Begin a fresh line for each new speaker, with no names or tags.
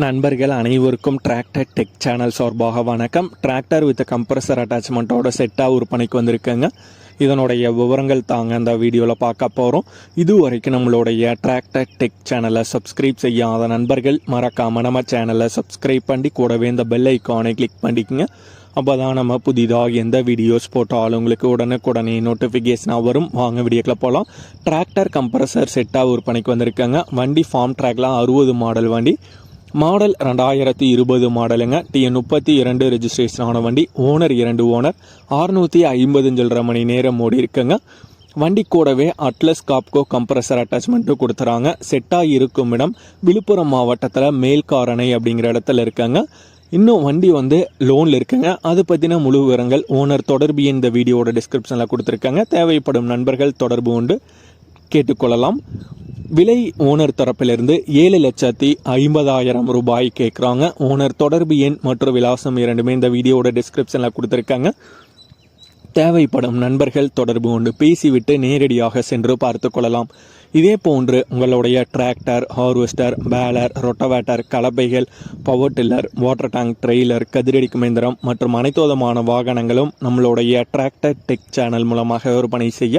நண்பர்கள் அனைவருக்கும் tractor tech channel சார்பாக வணக்கம். டிராக்டர் வித் கம்ப்ரஸர் அட்டாச்மெண்ட்டோட செட்டாக விற்பனைக்கு வந்திருக்குங்க. இதனுடைய விவரங்கள் தாங்க அந்த வீடியோவில் பார்க்க போகிறோம் இது வரைக்கும் நம்மளுடைய டிராக்டர் டெக் சேனலை சப்ஸ்கிரைப் செய்யாத நண்பர்கள் மறக்காமல் நம்ம சேனலை சப்ஸ்கிரைப் பண்ணி கூடவே இந்த பெல் ஐக்கானை கிளிக் பண்ணிக்கோங்க. அப்போ தான் நம்ம புதிதாக எந்த வீடியோஸ் போட்டாலும் உங்களுக்கு உடனுக்குடனே நோட்டிஃபிகேஷனாக வரும். வாங்க வீடியோக்கில் போகலாம் டிராக்டர் கம்ப்ரஸர் செட்டாக விற்பனைக்கு வந்திருக்காங்க. வண்டி ஃபார்ம் ட்ராக்லாம் அறுபது மாடல் வண்டி. மாடல் ரெண்டாயிரத்தி இருபது மாடலுங்க. டிஎன் முப்பத்தி இரண்டு ரெஜிஸ்ட்ரேஷன் ஆன வண்டி. ஓனர் இரண்டு ஓனர் அறுநூற்றி ஐம்பது சொல்கிற மணி நேரம் ஓடி இருக்குங்க. வண்டி கூடவே அட்லஸ் காப்கோ கம்ப்ரஸர் அட்டாச்மெண்ட்டும் கொடுத்துறாங்க. செட்டாக இருக்கும் இடம். விழுப்புரம் மாவட்டத்தில் மேல்காரணை அப்படிங்கிற இடத்துல இருக்காங்க. இன்னும் வண்டி வந்து லோனில் இருக்குங்க. அதை பற்றின முழு விவரங்கள் ஓனர் தொடர்பு இந்த வீடியோவோட டிஸ்கிரிப்ஷனில் கொடுத்துருக்காங்க. தேவைப்படும் நண்பர்கள் தொடர்பு கொண்டு கேட்டுக்கொள்ளலாம். விலை ஓனர் தரப்பிலிருந்து ஏழு லட்சத்தி ஐம்பதாயிரம் ரூபாய் கேட்குறாங்க. ஓனர் தொடர்பு எண் மற்றும் விலாசம் இரண்டுமே இந்த வீடியோட டிஸ்கிரிப்ஷனில் கொடுத்துருக்காங்க. தேவைப்படும் நண்பர்கள் தொடர்பு கொண்டு பேசிவிட்டு நேரடியாக சென்று பார்த்து கொள்ளலாம். இதே போன்று உங்களுடைய tractor harvester baler rotavator கலப்பைகள் power tiller water tank trailer கதிரடிக்கும் இயந்திரம் மற்றும் அனைத்து விதமான வாகனங்களும் நம்மளுடைய டிராக்டர் டெக் சேனல் மூலமாக விற்பனை செய்ய